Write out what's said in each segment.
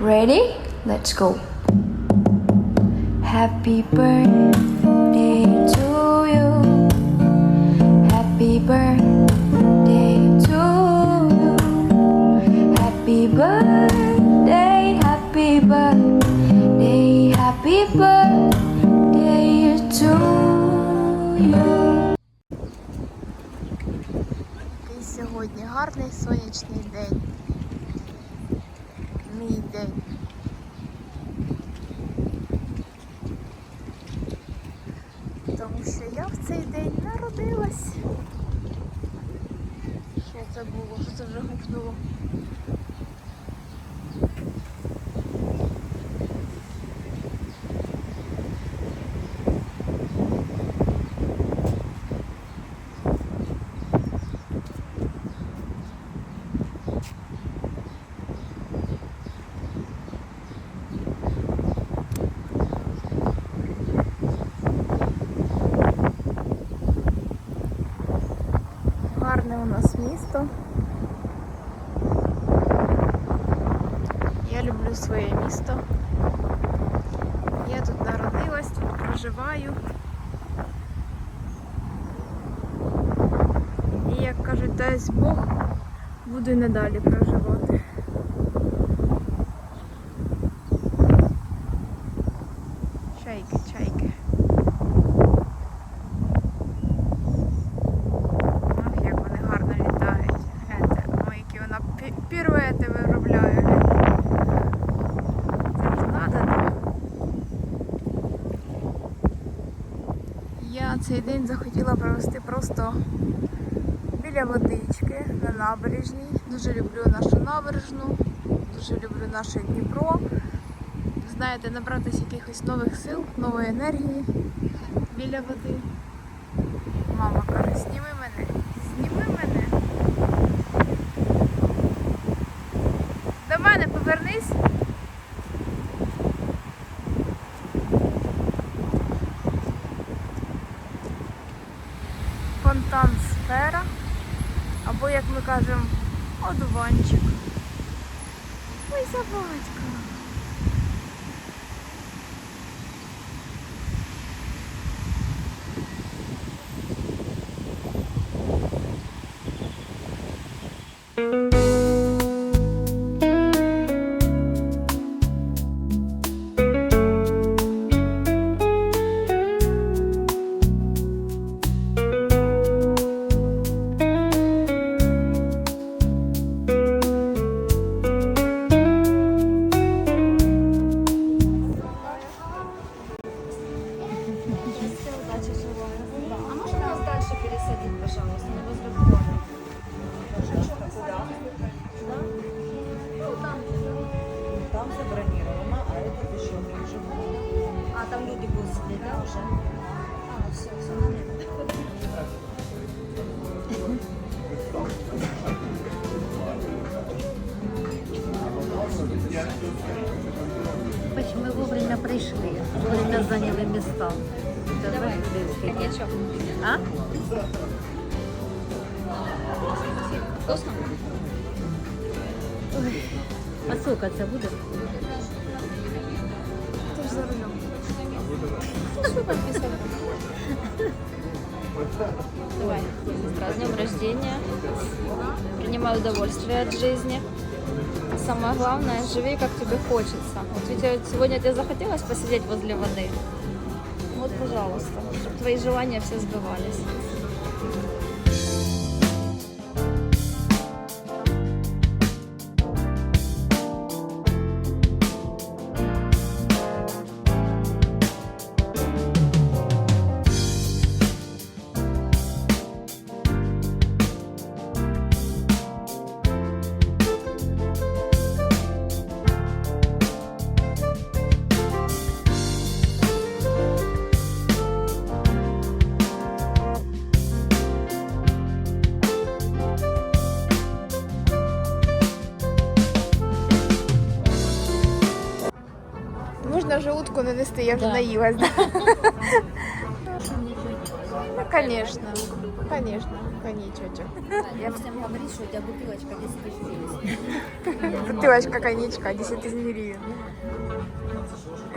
Ready? Let's go. Happy birthday to you. Happy birthday to you. Happy birthday, happy birthday, happy birthday to you. Який сьогодні гарний сонячний день. День. Тому що я в цей день народилась. Що це було? Що це вже гукнуло? У нас місто. Я люблю своє місто. Я тут народилась, тут проживаю. І як кажуть, дасть Бог, буду і надалі проживати. Чайки, чайки. Ах, як вони гарно літають. Гляньте, ой, які вона пі- піруети виробляє. гляньте. Це ж надо так. Я цей день захотіла провести просто біля водички на набережній. Дуже люблю нашу набережну, дуже люблю наше Дніпро. Знаєте, набратися якихось нових сил, нової енергії біля води. Мама каже, зніми мене, зніми мене. До мене повернись. Сидеть, да, уже? А, все, все, нормально. Мы вовремя пришли, вовремя заняли места. Давай, коньячок. А? Вкусно? А сколько це буде? Ти ж за рулем. Давай. Сестра, с днем рождения. Принимай удовольствие от жизни. Самое главное, живи как тебе хочется. Вот ведь сегодня тебе захотелось посидеть возле воды. Вот, пожалуйста, чтобы твои желания все сбывались. Можна вже утку не нести, я вже Да. наїлась. Да? Ну, конечно, конечно. коньячок. Я всем говорить, что у тебя бутылочка 10 тысяч гривен. Бутилочка коньячка, 10 тисяч гривень.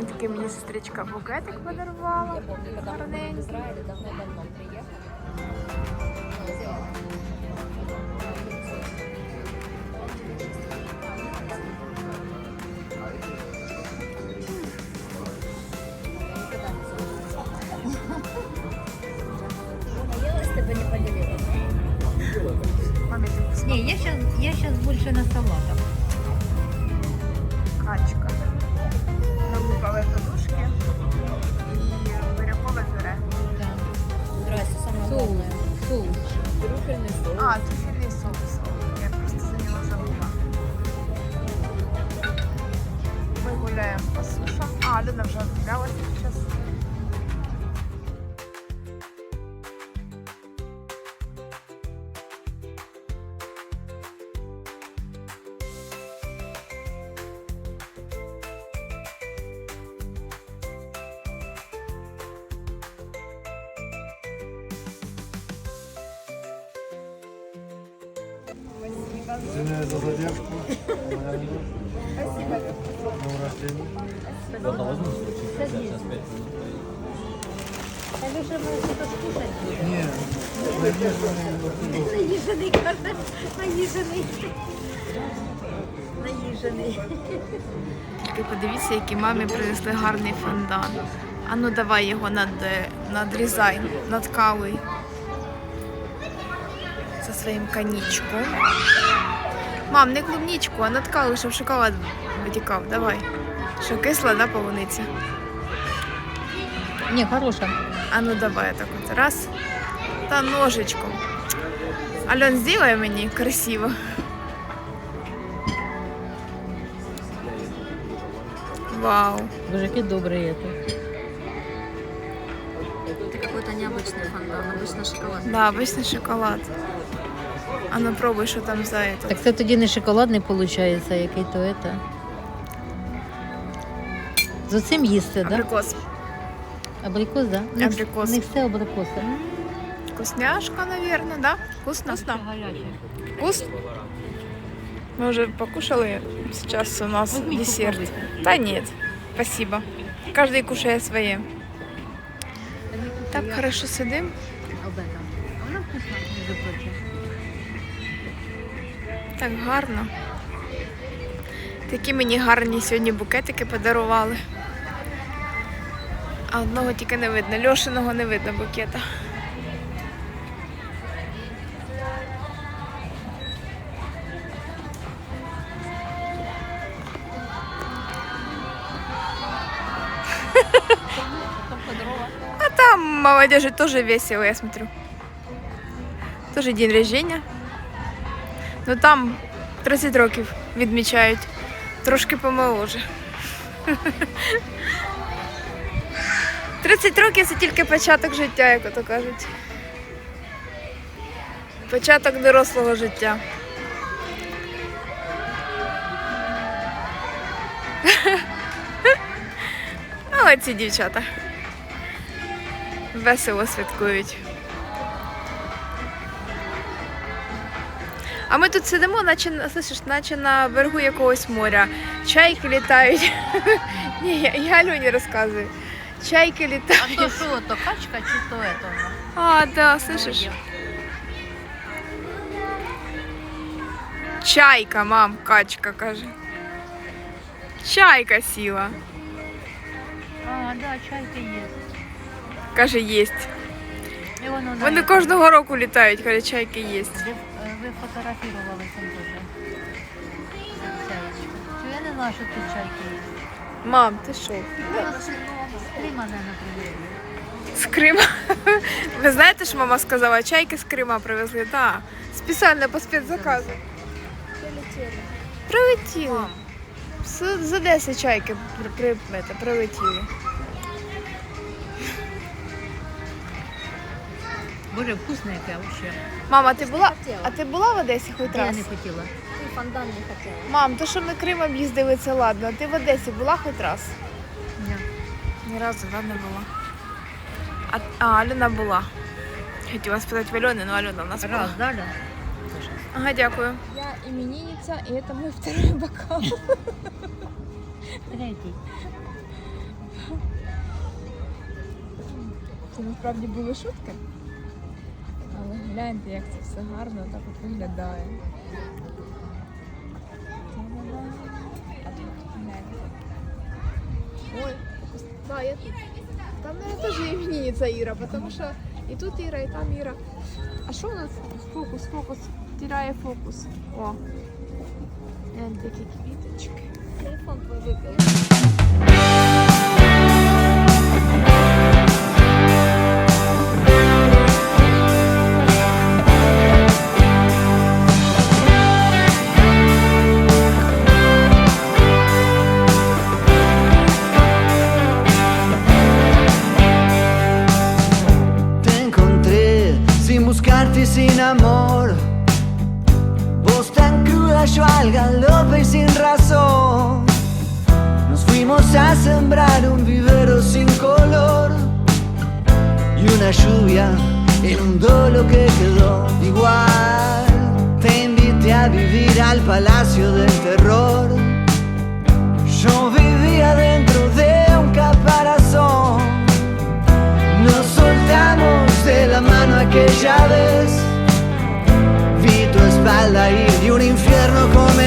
Такий мені сестричка букетик подарувала. Я помню, когда мы в. Израиле давно-давно приехали. Извиняюсь за задержку. Спасибо. Днем рождения. Нет, наезженный Наїжений, каже, наїжений. Наїжений. Ти подивіться, які мамі принесли гарний фондан. А ну давай його над, е, надрізай, над кавою. За своїм конічком. Мам, не клубничку, а над кавою, щоб шоколад витікав. Давай. Що кисла, да, полуниця? Не, хороша. А ну давай так от. Раз. Та ножичком. Альон, сделай мені красиво. Вау. Боже, який добрий это Это какой-то необычный фонтан, обычно шоколад. Да, обычный шоколад. А ну пробуй, що там за это. Так це тоді не шоколадний виходить, який то это. З оцим їсти, так? Да? Абрикос. Абрикос, да? У них- Абрикос. У них все абрикоси. Вкусняшка, наверное, да? Вкусно? Вкусно. Гаряче. Вкус? Мы уже покушали. Сейчас у нас Возьмите, десерт. попробуйте. Да нет, спасибо. Каждый кушает своє. Так хорошо сидим. Так гарно. Такі мені гарні сьогодні букетики подарували. А одного тільки не видно. Льошиного не видно букета. Молодежи тоже весело, я смотрю. Тоже день рождения. Ну там 30 років відмічають. Трошки помоложе. 30 років це тільки початок життя, як ото кажуть. Початок дорослого життя. Молодці дівчата Весело святкують. А ми тут сидимо, наче, на- слышиш, наче на берегу якогось моря. Чайки літають. Ні, я, я Альоні розказую. Чайки А літають. то що, то качка чи то это? А, да, слышиш? Чайка, мам, качка каже. Чайка сіла. А, да, чайка є. Каже, єсть. Вони кожного року літають, каже, чайки єсть. Ви, е, фотографували там дуже. Чи я не знаю, що тут чайки є. Мам, ти що? Кліма, не привезли. З Крима. Ви знаєте, що мама сказала? Чайки з Крима привезли, так. Спеціально по спецзаказу. Прилетіли. З, з Одеси чайки при, при, это, прилетіли. Боже, вкусне яке вообще. Мама, ти була? А ти була в Одесі хоч Я раз? не хотіла. Ты фонтан не хотела. Мам, то що ми Кримом їздили, це ладно. А ти в Одесі була хоч раз? Ні. Ні разу, да, не була. А, а Аліна була. Хотіла спитати в Альони, але Альона в нас була. Раз, дали? Ага, дякую. Я именинница, и это мой второй бокал. Третій. Це насправді були шутки. Але гляньте, як це все гарно так от виглядає. А тут гляньте. Ой, да. Там, наверное, тоже именинница Ира, потому что и тут Ира, и там Ира. А що у нас? Фокус, фокус. Тирає фокус. О. Які квіточки. Телефон твій випив. Una lluvia inundó lo que quedó. Igual te invité a vivir al palacio del terror. Yo vivía dentro de un caparazón. Nos soltamos de la mano aquella vez. Vi tu espalda ir de un infierno con